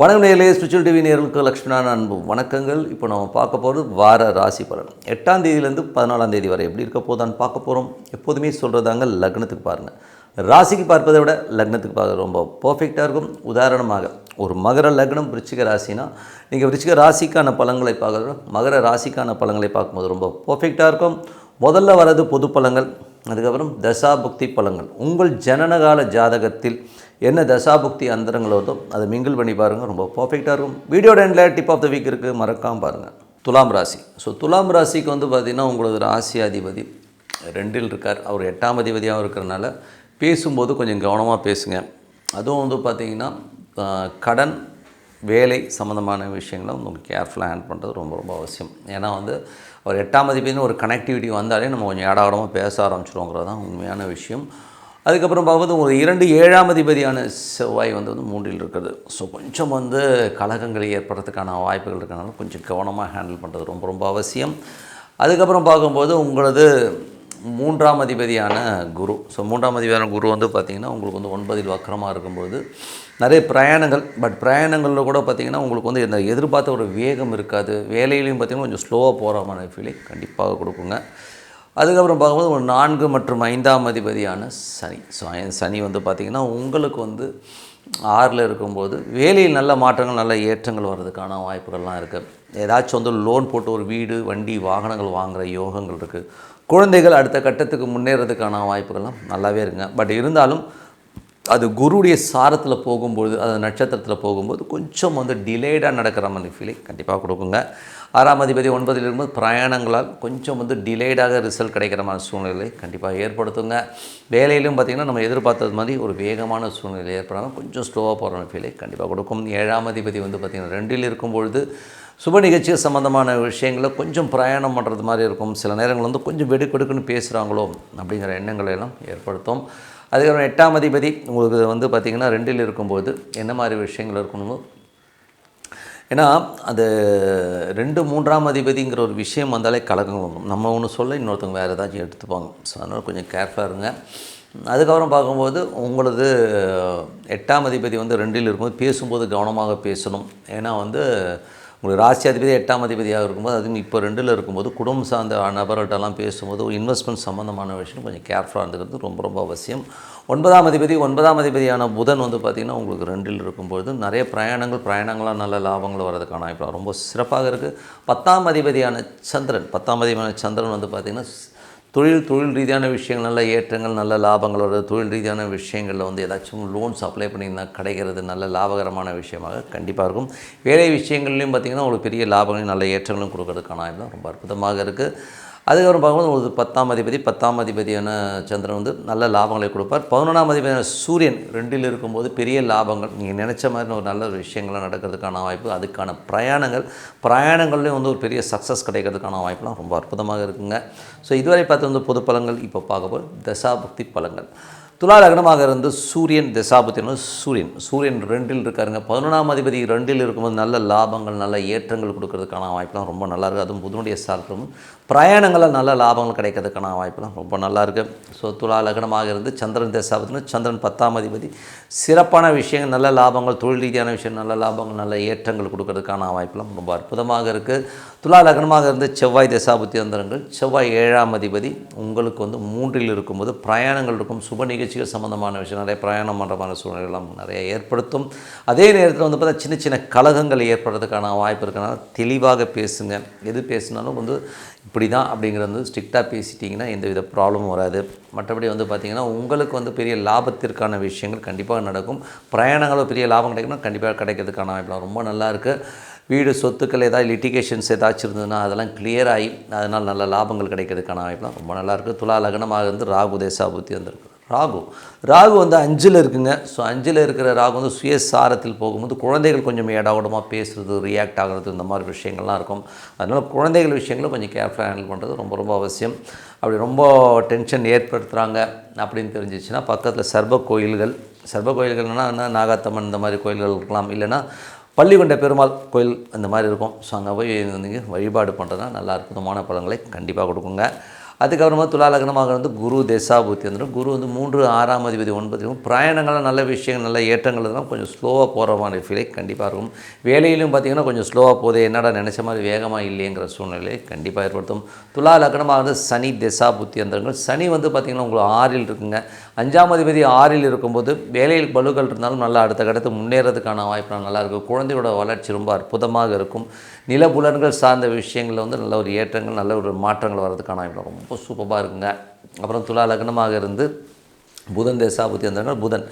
வணக்கம் நேரிலே spiritual TV நேர்களுக்கு லக்ஷ்மணான அன்பு வணக்கங்கள். இப்போ நம்ம பார்க்க போகிறது வார ராசி பலன். எட்டாம் தேதியிலேருந்து பதினாலாம் தேதி வரை எப்படி இருக்க போதான்னு பார்க்க போகிறோம் எப்போதுமே சொல்கிறதாங்க லக்னத்துக்கு பாருங்கள் ராசிக்கு பார்ப்பதை விட லக்னத்துக்கு பார்க்க ரொம்ப பர்ஃபெக்டாக இருக்கும். உதாரணமாக ஒரு மகர லக்னம் விருச்சிக ராசினா நீங்கள் விருச்சிக ராசிக்கான பலன்களை பார்க்குறோம் விட மகர ராசிக்கான பலன்களை பார்க்கும்போது ரொம்ப பர்ஃபெக்டாக இருக்கும். முதல்ல வர்றது பொது பழங்கள் அதுக்கப்புறம் தசாபுக்தி பலங்கள் உங்கள் ஜனனகால ஜாதகத்தில் என்ன தசாபுக்தி அந்தரங்கள் வருதோ அதை மிங்கிள் பண்ணி பாருங்கள் ரொம்ப பர்ஃபெக்டாக இருக்கும். வீடியோ எண்டில் டிப் ஆஃப் த வீக் இருக்குது மறக்காமல் பாருங்கள் துலாம் ராசி. ஸோ துலாம் ராசிக்கு வந்து பார்த்திங்கன்னா உங்களது ராசி அதிபதி ரெண்டில் இருக்கார். அவர் எட்டாம் அதிபதியாகவும் இருக்கிறனால பேசும்போது கொஞ்சம் கவனமாக பேசுங்க. அதுவும் வந்து பார்த்திங்கன்னா கடன் வேலை சம்மந்தமான விஷயங்களை வந்து கேர்ஃபுல்லாக ஹேண்ட் பண்ணுறது ரொம்ப ரொம்ப அவசியம். ஏன்னா வந்து ஒரு எட்டாம் அதிபதினு ஒரு கனெக்டிவிட்டி வந்தாலே நம்ம கொஞ்சம் ஏடாடமாக பேச ஆரம்பிச்சிருவோங்கிறது தான் உண்மையான விஷயம். அதுக்கப்புறம் பார்க்கும்போது ஒரு இரண்டு ஏழாம் அதிபதியான செவ்வாய் வந்து வந்து மூன்றில் இருக்கிறது ஸோ கொஞ்சம் வந்து கழகங்கள் ஏற்படுறதுக்கான வாய்ப்புகள் இருக்கனால கொஞ்சம் கவனமாக ஹேண்டில் பண்ணுறது ரொம்ப ரொம்ப அவசியம். அதுக்கப்புறம் பார்க்கும்போது உங்களது மூன்றாம் அதிபதியான குரு. ஸோ மூன்றாம் அதிபதியான குரு வந்து பார்த்திங்கன்னா உங்களுக்கு வந்து ஒன்பதில் வக்கரமாக இருக்கும்போது நிறைய பிரயாணங்கள். பட் பிரயாணங்களில் கூட பார்த்திங்கன்னா உங்களுக்கு வந்து இந்த எதிர்பார்த்த ஒரு வேகம் இருக்காது. வேலையிலையும் பார்த்திங்கன்னா கொஞ்சம் ஸ்லோவாக போகிற மாதிரி ஃபீலிங் கண்டிப்பாக கொடுக்குங்க. அதுக்கப்புறம் பார்க்கும்போது ஒரு நான்கு மற்றும் ஐந்தாம் அதிபதியான சனி. ஸோ சனி வந்து பார்த்திங்கன்னா உங்களுக்கு வந்து ஆறில் இருக்கும்போது வேலையில் நல்ல மாற்றங்கள் நல்ல ஏற்றங்கள் வர்றதுக்கான வாய்ப்புகள்லாம் இருக்குது ஏதாச்சும் வந்து லோன் போட்டு ஒரு வீடு வண்டி வாகனங்கள் வாங்குகிற யோகங்கள் இருக்குது குழந்தைகள் அடுத்த கட்டத்துக்கு முன்னேறதுக்கான வாய்ப்புகள்லாம் நல்லாவே இருக்குங்க. பட் இருந்தாலும் அது குருடைய சாரத்தில் போகும்போது அது நட்சத்திரத்தில் போகும்போது கொஞ்சம் வந்து டிலேடாக நடக்கிற மாதிரி ஃபீலிங் கண்டிப்பாக கொடுக்குங்க. ஆறாம் அதிபதி ஒன்பதில் இருக்கும்போது பிரயாணங்களால் கொஞ்சம் வந்து டிலேடாக ரிசல்ட் கிடைக்கிற மாதிரி சூழ்நிலை கண்டிப்பாக ஏற்படுத்துங்க. வேலையிலும் பார்த்திங்கன்னா நம்ம எதிர்பார்த்தது மாதிரி ஒரு வேகமான சூழ்நிலை ஏற்படாமல் கொஞ்சம் ஸ்லோவாக போகிற ஃபீலை கண்டிப்பாக கொடுக்கும். ஏழாம் அதிபதி வந்து பார்த்திங்கன்னா ரெண்டில் இருக்கும் பொழுது சுப நிகழ்ச்சி சம்மந்தமான விஷயங்களில் கொஞ்சம் பிரயாணம் பண்ணுறது மாதிரி இருக்கும். சில நேரங்கள் வந்து கொஞ்சம் வெடுக்கெடுக்குன்னு பேசுகிறாங்களோ அப்படிங்கிற எண்ணங்களை எல்லாம் ஏற்படுத்தும். அதுக்கப்புறம் எட்டாம் அதிபதி உங்களுக்கு வந்து பார்த்திங்கன்னா ரெண்டில் இருக்கும்போது என்ன மாதிரி விஷயங்கள் இருக்கணுமோ? ஏன்னா அது ரெண்டு மூன்றாம் அதிபதிங்கிற ஒரு விஷயம் வந்தாலே கலக்கம் வரும் நம்ம ஒன்று சொல்ல இன்னொருத்தவங்க வேறு ஏதாச்சும் எடுத்துப்பாங்க. ஸோ அதனால் கொஞ்சம் கேர்ஃபுல்லாக இருங்க. அதுக்கப்புறம் பார்க்கும்போது உங்களது எட்டாம் அதிபதி வந்து ரெண்டில் இருக்கும்போது பேசும்போது கவனமாக பேசணும். ஏன்னா வந்து உங்களுக்கு ராசி அதிபதி எட்டாம் அதிபதியாக இருக்கும்போது அதுவும் இப்போ ரெண்டில் இருக்கும்போது குடும்பம் சார்ந்த நபர்கள்ட்டெல்லாம் பேசும்போது இன்வெஸ்ட்மெண்ட் சம்மந்தமான விஷயம் கொஞ்சம் கேர்ஃபுல்லாக இருந்துக்கிறது ரொம்ப ரொம்ப அவசியம். ஒன்பதாம் அதிபதி ஒன்பதாம் அதிபதியான புதன் வந்து பார்த்திங்கன்னா உங்களுக்கு ரெண்டில் இருக்கும்பொழுது நிறைய பிரயாணங்கள் பிரயாணங்களாக நல்ல லாபங்கள் வர்றதுக்கான வாய்ப்பு ரொம்ப சிறப்பாக இருக்குது பத்தாம் அதிபதியான சந்திரன் பத்தாம் அதிபதியான சந்திரன் வந்து பார்த்திங்கன்னா தொழில் தொழில் ரீதியான விஷயங்கள் நல்ல ஏற்றங்கள் நல்ல லாபங்கள் வருது தொழில் ரீதியான விஷயங்களில் வந்து ஏதாச்சும் லோன்ஸ் அப்ளை பண்ணியிருந்தால் கிடைக்கிறது நல்ல லாபகரமான விஷயமாக கண்டிப்பாக இருக்கும். வேலை விஷயங்கள்லையும் பார்த்திங்கன்னா உங்களுக்கு பெரிய லாபங்களையும் நல்ல ஏற்றங்களும் கொடுக்கறதுக்கான தான் ரொம்ப அற்புதமாக இருக்குது அதுக்கப்புறம் பார்க்கும்போது ஒரு பத்தாம் அதிபதி பத்தாம் அதிபதியான சந்திரன் வந்து நல்ல லாபங்களை கொடுப்பார். பதினொன்றாம் அதிபதியான சூரியன் ரெண்டில் இருக்கும்போது பெரிய லாபங்கள். நீங்கள் நினச்ச மாதிரி ஒரு நல்ல விஷயங்கள்லாம் நடக்கிறதுக்கான வாய்ப்பு அதுக்கான பிரயாணங்கள். பிரயாணங்கள்லேயும் வந்து ஒரு பெரிய சக்ஸஸ் கிடைக்கிறதுக்கான வாய்ப்புலாம் ரொம்ப அற்புதமாக இருக்குங்க. ஸோ இதுவரை பார்த்து வந்து பொது பலங்கள் இப்போ பார்க்க போல் தசாபக்தி பலங்கள் துலா லக்னமாக இருந்து சூரியன் தசாபத்தின சூரியன். சூரியன் ரெண்டில் இருக்காருங்க. பதினொன்றாம் அதிபதி ரெண்டில் இருக்கும்போது நல்ல லாபங்கள் நல்ல ஏற்றங்கள் கொடுக்கறதுக்கான வாய்ப்புலாம் ரொம்ப நல்லா இருக்குது அதுவும் புதனுடைய சார்க்கும் பிரயாணங்களில் நல்ல லாபங்கள் கிடைக்கிறதுக்கான வாய்ப்புலாம் ரொம்ப நல்லா இருக்குது ஸோ துலா லக்னமாக இருந்து சந்திரன் தேசாபத்தினு சந்திரன் பத்தாம் அதிபதி. சிறப்பான விஷயங்கள் நல்ல லாபங்கள் தொழில் ரீதியான விஷயம் நல்ல லாபங்கள் நல்ல ஏற்றங்கள் கொடுக்கறதுக்கான வாய்ப்புலாம் ரொம்ப அற்புதமாக இருக்குது துலா லக்னமாக இருந்து செவ்வாய் தேசாபுத்தி அந்தரங்கள் செவ்வாய் ஏழாம் அதிபதி உங்களுக்கு வந்து மூன்றில் இருக்கும்போது பிரயாணங்கள் இருக்கும். சுப நிகழ்ச்சிகள் சம்மந்தமான விஷயம் நிறைய பிரயாணம் பண்ணுறமான சூழ்நிலைலாம் நிறைய ஏற்படுத்தும். அதே நேரத்தில் வந்து பார்த்தா சின்ன சின்ன கலகங்கள் ஏற்படுறதுக்கான வாய்ப்பு இருக்கனால தெளிவாக பேசுங்க. எது பேசினாலும் வந்து இப்படி தான் அப்படிங்கிறது வந்து ஸ்ட்ரிக்டாக பேசிட்டிங்கன்னா எந்த வித ப்ராப்ளமும் வராது. மற்றபடி வந்து பார்த்திங்கன்னா உங்களுக்கு வந்து பெரிய லாபத்திற்கான விஷயங்கள் கண்டிப்பாக நடக்கும். பிரயாணங்களும் பெரிய லாபம் கிடைக்கணும் கண்டிப்பாக கிடைக்கிறதுக்கான வாய்ப்புலாம் ரொம்ப நல்லா இருக்குது வீடு சொத்துக்கள் ஏதாவது லிட்டிகேஷன்ஸ் ஏதாச்சும் இருந்ததுன்னா அதெல்லாம் கிளியர் ஆகி அதனால் நல்ல லாபங்கள் கிடைக்கிறதுக்கான வாய்ப்புலாம் ரொம்ப நல்லாயிருக்கு துலா லக்னமாக இருந்து ராகு தேசாபுத்தி வந்திருக்கு. ராகு. ராகு வந்து அஞ்சில் இருக்குங்க. ஸோ அஞ்சில் இருக்கிற ராகு வந்து சுயசாரத்தில் போகும்போது குழந்தைகள் கொஞ்சம் ஏடாகூடமாக பேசுகிறது ரியாக்ட் ஆகிறது இந்த மாதிரி விஷயங்கள்லாம் இருக்கும். அதனால் குழந்தைகள் விஷயங்களும் கொஞ்சம் கேர்ஃபுல்லாக ஹேண்டில் பண்ணுறது ரொம்ப ரொம்ப அவசியம். அப்படி ரொம்ப டென்ஷன் ஏற்படுத்துகிறாங்க அப்படின்னு தெரிஞ்சிச்சுன்னா பக்கத்தில் சர்வ கோயில்கள். சர்வ கோயில்கள்னால் என்ன? நாகாத்தம்மன் இந்த மாதிரி கோயில்கள் இருக்கலாம். இல்லைன்னா பள்ளிகொண்ட பெருமாள் கோயில் அந்த மாதிரி இருக்கும். ஸோ அங்கே போய் நீங்கள் வழிபாடு பண்ணுறதுனா நல்லா அற்புதமான பலன்களை கண்டிப்பாக கொடுக்குங்க. அதுக்கப்புறமா துலாலக்னமாக வந்து குரு தேசாபூத்தி வந்துடும். குரு வந்து மூன்று ஆறாம் அதிபதி ஒன்பது பிரயாணங்கள்லாம் நல்ல விஷயங்கள் நல்ல ஏற்றங்கள் இதெல்லாம் கொஞ்சம் ஸ்லோவாக போகிற மாதிரி ஃபீலை கண்டிப்பாக இருக்கும். வேலையிலும் பார்த்தீங்கன்னா கொஞ்சம் ஸ்லோவாக போகுது என்னடா நினச்ச மாதிரி வேகமாக இல்லைங்கிற சூழ்நிலையை கண்டிப்பாக ஏற்படுத்தும். துலா லக்னமாக வந்து சனி திசா புத்தி அந்தரங்கள் சனி வந்து பார்த்திங்கன்னா உங்களுக்கு ஆறில் இருக்குங்க. அஞ்சாம் அதிபதி ஆறில் இருக்கும்போது வேலையில் பலுக்கள் இருந்தாலும் நல்லா அடுத்த கட்டத்து முன்னேறதுக்கான வாய்ப்பு நல்லா இருக்கும். குழந்தையோட வளர்ச்சி ரொம்ப அற்புதமாக இருக்கும். நிலபுலன்கள் சார்ந்த விஷயங்களில் வந்து நல்ல ஒரு ஏற்றங்கள் நல்ல ஒரு மாற்றங்கள் வர்றதுக்கான ரொம்ப சூப்பராக இருக்குங்க. அப்புறம் துலா லக்னமாக இருந்து புதன் தேசாபுத்தி வந்தாங்க புதன்.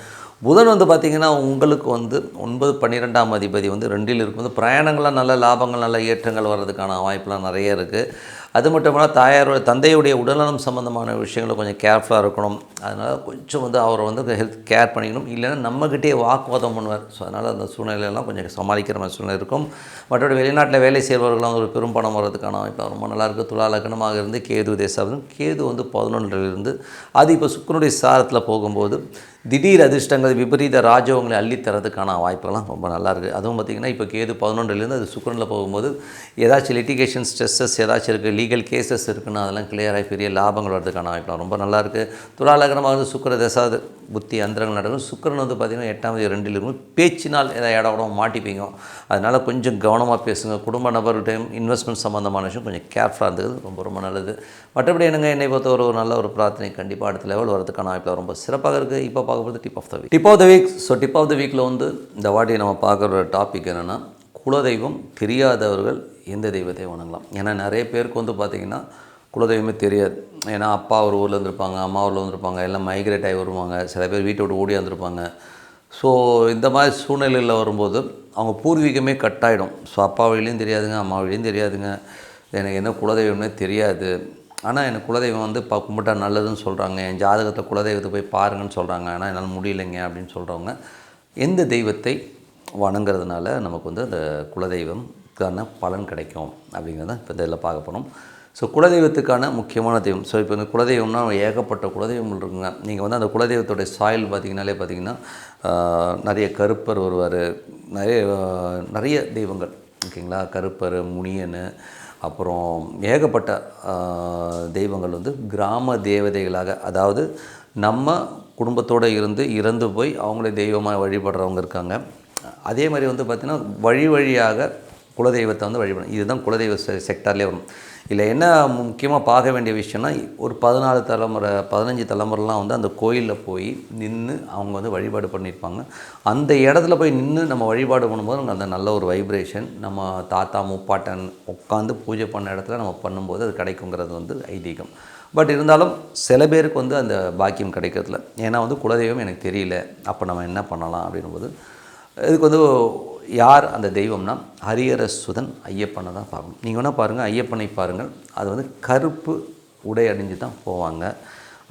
புதன் வந்து பார்த்திங்கன்னா உங்களுக்கு வந்து ஒன்பது பன்னிரெண்டாம் அதிபதி வந்து ரெண்டில் இருக்கும்போது பிரயாணங்கள்லாம் நல்ல லாபங்கள் நல்ல ஏற்றங்கள் வர்றதுக்கான வாய்ப்புலாம் நிறைய இருக்குது அது மட்டும் இல்லாமல் தாயாரோட தந்தையுடைய உடல்நலம் சம்மந்தமான விஷயங்களை கொஞ்சம் கேர்ஃபுல்லாக இருக்கணும். அதனால் கொஞ்சம் வந்து அவரை வந்து ஹெல்த் கேர் பண்ணிக்கணும். இல்லைன்னா நம்மக்கிட்டே வாக்குவாதம் பண்ணுவார். ஸோ அதனால் அந்த சூழ்நிலையெல்லாம் கொஞ்சம் சமாளிக்கிற மாதிரி சூழ்நிலை இருக்கும். மற்றபடி வெளிநாட்டில் வேலை செய்பவர்களாம் ஒரு பெரும் பணம் வர்றதுக்கான வாய்ப்பு ரொம்ப நல்லாயிருக்கு துலா லக்னமாக இருந்து கேது தேசாபதம் கேது வந்து பதினொன்றிலிருந்து அது இப்போ சுக்கரனுடைய சாரத்தில் போகும்போது திடீர் அதிர்ஷ்டங்கள் விபரீத ராஜவங்களை அள்ளித்தரதுக்கான வாய்ப்புகள்லாம் ரொம்ப நல்லா இருக்குது அதுவும் பார்த்திங்கன்னா இப்போ கேது பதினொன்றுலேருந்து அது சுக்கரனில் போகும்போது ஏதாச்சும் லிட்டிகேஷன் ஸ்ட்ரெஸ்ஸஸ் ஏதாச்சும் இருக்குது லீகல் கேசஸ் இருக்குன்னா அதெல்லாம் கிளியராகி பெரிய லாபங்கள் வர்றதுக்கான வாய்ப்புலாம் ரொம்ப நல்லா இருக்குது துலாலகரமாக வந்து சுக்கர தசாது புத்தி அந்தரங்கள் நடக்கும். சுக்கரன் வந்து பார்த்திங்கன்னா எட்டாம் தேதி ரெண்டில் இருக்கும். பேச்சினால் ஏதாவது இடம் கூட மாட்டிப்பீங்க. அதனால் கொஞ்சம் கவனமாக பேசுங்க. குடும்ப நபர்கிட்டையும் இன்வெஸ்ட்மெண்ட் சம்மந்தமான விஷயம் கொஞ்சம் கேர்ஃபுல்லாக இருந்தது ரொம்ப ரொம்ப நல்லது. மற்றபடி என்னங்க? என்னை பொறுத்தவரை ஒரு நல்ல ஒரு பிரார்த்தனை கண்டிப்பாக அடுத்த லெவல் வரதுக்கான வாய்ப்பில் ரொம்ப சிறப்பாக இருக்குது இப்போ பார்க்க போகிறது tip of the week tip of the week so tip of the வீக்கில் வந்து இந்த வாட்டி நம்ம பார்க்குற டாபிக் என்னென்னா குலதெய்வம் தெரியாதவர்கள் எந்த தெய்வத்தை வணங்கலாம். ஏன்னா நிறைய பேருக்கு வந்து பார்த்திங்கன்னா குலதெய்வமே தெரியாது. ஏன்னா அப்பா ஒரு ஊரில் இருந்திருப்பாங்க அம்மா ஊரில் வந்திருப்பாங்க எல்லாம் மைக்ரேட் ஆகி வருவாங்க. சில பேர் வீட்டை விட்டு ஓடி வந்திருப்பாங்க. ஸோ இந்த மாதிரி சூழ்நிலையில் வரும்போது அவங்க பூர்வீகமே கட் ஆகிடும் ஸோ அப்பா வழியிலையும் தெரியாதுங்க அம்மா வழியும் தெரியாதுங்க. எனக்கு என்ன குலதெய்வம்னே தெரியாது. ஆனால் எனக்கு குலதெய்வம் வந்து பா கும்பிட்டா நல்லதுன்னு சொல்கிறாங்க என் ஜாதகத்தை குலதெய்வத்தை போய் பாருங்கன்னு சொல்கிறாங்க ஆனால் என்னால் முடியலைங்க அப்படின்னு சொல்கிறவங்க எந்த தெய்வத்தை வணங்குறதுனால நமக்கு வந்து அந்த குலதெய்வம் குலதெய்வம்க்கான பலன் கிடைக்கும் அப்படிங்கிறத இப்போ இதில் பார்க்க போகிறோம் ஸோ குலதெய்வத்துக்கான முக்கியமான தெய்வம். ஸோ இப்போ இந்த குலதெய்வம்னா ஏகப்பட்ட குலதெய்வங்கள் இருக்குங்க. நீங்கள் வந்து அந்த குலதெய்வத்தோடைய சாயில் பார்த்தீங்கனாலே பார்த்தீங்கன்னா நிறைய கருப்பர் வருவார். நிறைய நிறைய தெய்வங்கள். ஓகேங்களா? கருப்பர் முனியன் அப்புறம் ஏகப்பட்ட தெய்வங்கள் வந்து கிராம தேவதைகளாக அதாவது நம்ம குடும்பத்தோடு இருந்து இறந்து போய் அவங்களே தெய்வமாக வழிபடுறவங்க இருக்காங்க. அதே மாதிரி வந்து பார்த்திங்கன்னா வழி வழியாக குலதெய்வத்தை வந்து வழிபடும் இதுதான் குலதெய்வ செ- செக்டார்லேயே வரும். இல்லை என்ன முக்கியமாக பார்க்க வேண்டிய விஷயம்னா ஒரு பதினாலு தலைமுறை பதினஞ்சு தலைமுறைலாம் வந்து அந்த கோயிலில் போய் நின்று அவங்க வந்து வழிபாடு பண்ணியிருப்பாங்க. அந்த இடத்துல போய் நின்று நம்ம வழிபாடு பண்ணும்போது நமக்கு அந்த நல்ல ஒரு வைப்ரேஷன் நம்ம தாத்தா முப்பாட்டன் உட்காந்து பூஜை பண்ண இடத்துல நம்ம பண்ணும்போது அது கிடைக்குங்கிறது வந்து ஐதீகம். பட் இருந்தாலும் சில பேருக்கு வந்து அந்த பாக்கியம் கிடைக்கிறதில்ல. ஏன்னா வந்து குலதெய்வம் எனக்கு தெரியல. அப்போ நம்ம என்ன பண்ணலாம் அப்படின்னும்போது இதுக்கு வந்து யார் அந்த தெய்வம்னா ஹரிஹர சுதன் ஐயப்பனை தான் பார்க்கணும். நீங்கள் வேணால் பாருங்கள் ஐயப்பனை பாருங்கள். அது வந்து கருப்பு உடை அணிஞ்சு தான் போவாங்க.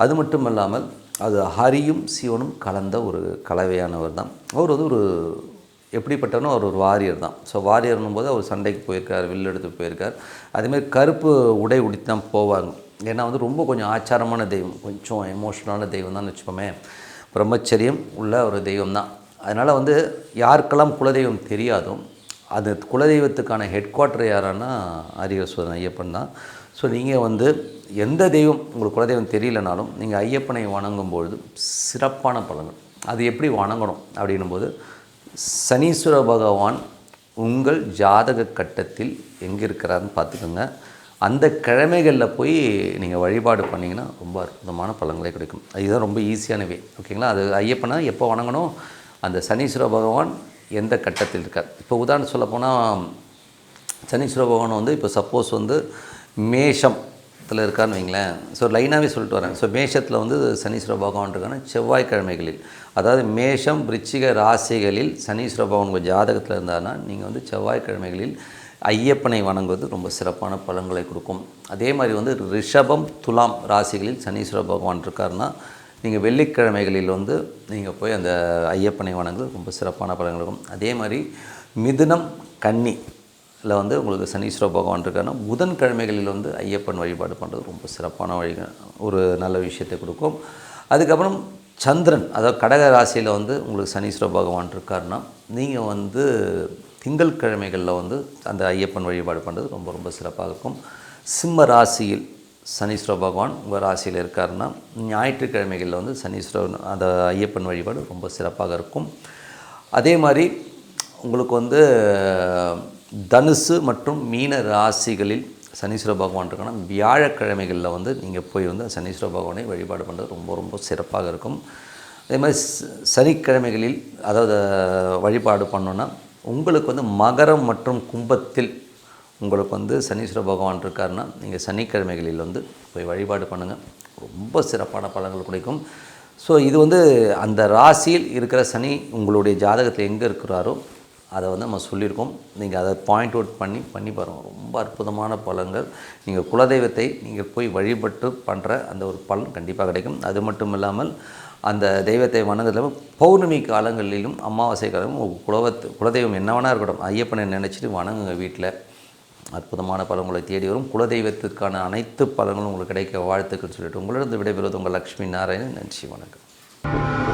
அது மட்டும் இல்லாமல் அது ஹரியும் சிவனும் கலந்த ஒரு கலவையானவர் தான். அவர் வந்து ஒரு எப்படிப்பட்டவனோ அவர் ஒரு வாரியர் தான். ஸோ வாரியர்னும் போது அவர் சண்டைக்கு போயிருக்கார் வில்லு எடுத்து போயிருக்கார். அதேமாதிரி கருப்பு உடை உடுத்தி தான் போவாங்க. ஏன்னா வந்து ரொம்ப கொஞ்சம் ஆச்சாரமான தெய்வம் கொஞ்சம் எமோஷனலான தெய்வம் தான் வச்சுப்போமே பிரம்மச்சரியம் உள்ள ஒரு தெய்வம் தான். அதனால் வந்து யாருக்கெல்லாம் குலதெய்வம் தெரியாதோ அது குலதெய்வத்துக்கான ஹெட் குவார்ட்டர் யாரானா அரியஸ்வரன் ஐயப்பன் தான். ஸோ நீங்கள் வந்து எந்த தெய்வம் உங்களுக்கு குலதெய்வம் தெரியலனாலும் நீங்கள் ஐயப்பனை வணங்கும்பொழுது சிறப்பான பலன்கள். அது எப்படி வணங்கணும் அப்படின்னும் போது சனீஸ்வர பகவான் உங்கள் ஜாதக கட்டத்தில் எங்கே இருக்கிறாருன்னு பார்த்துக்கோங்க. அந்த கிழமைகளில் போய் நீங்கள் வழிபாடு பண்ணிங்கன்னா ரொம்ப அற்புதமான பலன்களே கிடைக்கும். இதுதான் ரொம்ப ஈஸியான வே ஓகேங்களா அது ஐயப்பனை எப்போ வணங்கணும்? அந்த சனீஸ்வர பகவான் எந்த கட்டத்தில் இருக்கார்? இப்போ உதாரணம் சொல்லப்போனால் சனீஸ்வர பகவான் வந்து இப்போ சப்போஸ் வந்து மேஷத்தில் இருக்கான்னு வைங்களேன். ஸோ லைனாகவே சொல்லிட்டு வரேன். ஸோ மேஷத்தில் வந்து சனீஸ்வர பகவான் இருக்கான செவ்வாய்க்கிழமைகளில். அதாவது மேஷம் விருச்சிக ராசிகளில் சனீஸ்வர பகவான் உங்கள் ஜாதகத்தில் இருந்தாருன்னா நீங்கள் வந்து செவ்வாய்க்கிழமைகளில் ஐயப்பனை வணங்குவது ரொம்ப சிறப்பான பலன்களை கொடுக்கும். அதே மாதிரி வந்து ரிஷபம் துலாம் ராசிகளில் சனீஸ்வர பகவான் இருக்காருன்னா நீங்கள் வெள்ளிக்கிழமைகளில் வந்து நீங்கள் போய் அந்த ஐயப்பனை வணங்குவது ரொம்ப சிறப்பான பலன்கள் இருக்கும். அதே மாதிரி மிதுனம் கன்னி இல்லை வந்து உங்களுக்கு சனீஸ்வர பகவான் இருக்காருன்னா புதன்கிழமைகளில் வந்து ஐயப்பன் வழிபாடு பண்ணுறது ரொம்ப சிறப்பான வழி ஒரு நல்ல விஷயத்தை கொடுக்கும். அதுக்கப்புறம் சந்திரன் அதாவது கடக ராசியில் வந்து உங்களுக்கு சனீஸ்வர பகவான் இருக்காருன்னா நீங்கள் வந்து திங்கள் கிழமைகளில் வந்து அந்த ஐயப்பன் வழிபாடு பண்ணுறது ரொம்ப ரொம்ப சிறப்பாக இருக்கும். சிம்ம ராசியில் சனீஸ்வர பகவான் உங்கள் ராசியில் இருக்காருன்னா ஞாயிற்றுக்கிழமைகளில் வந்து சனீஸ்வரன் அந்த ஐயப்பன் வழிபாடு ரொம்ப சிறப்பாக இருக்கும். அதே மாதிரி உங்களுக்கு வந்து தனுசு மற்றும் மீன ராசிகளில் சனீஸ்வர பகவான் இருக்கான வியாழக்கிழமைகளில் வந்து நீங்கள் போய் வந்து சனீஸ்வர பகவானை வழிபாடு பண்ணுறது ரொம்ப ரொம்ப சிறப்பாக இருக்கும். அதே மாதிரி சனிக்கிழமைகளில் அதாவது வழிபாடு பண்ணோன்னா உங்களுக்கு வந்து மகரம் மற்றும் கும்பத்தில் உங்களுக்கு வந்து சனீஸ்வர பகவான் இருக்காருன்னா நீங்கள் சனிக்கிழமைகளில் வந்து போய் வழிபாடு பண்ணுங்கள் ரொம்ப சிறப்பான பலன்கள் கிடைக்கும். ஸோ இது வந்து அந்த ராசியில் இருக்கிற சனி உங்களுடைய ஜாதகத்தில் எங்கே இருக்கிறாரோ அதை வந்து நம்ம சொல்லியிருக்கோம். நீங்கள் அதை பாயிண்ட் அவுட் பண்ணி பண்ணி பாருங்கள் ரொம்ப அற்புதமான பலன்கள். நீங்கள் குலதெய்வத்தை நீங்கள் போய் வழிபட்டு பண்ணுற அந்த ஒரு பலன் கண்டிப்பாக கிடைக்கும். அது மட்டும் இல்லாமல் அந்த தெய்வத்தை வணங்குறதுல பௌர்ணமி காலங்களிலும் அமாவாசை காலமும் குலவத்து குலதெய்வம் என்ன வேணா இருக்கட்டும் ஐயப்பனை நினச்சிட்டு வணங்குங்க வீட்டில் அற்புதமான பலன்களை தேடி வரும். குலதெய்வத்திற்கான அனைத்து பலன்களும் உங்களுக்கு கிடைக்க வாழ்த்துக்கள் சொல்லிட்டு உங்களிடம் விடைபெறுவது உங்கள் லக்ஷ்மி நாராயணன். நன்றி வணக்கம்.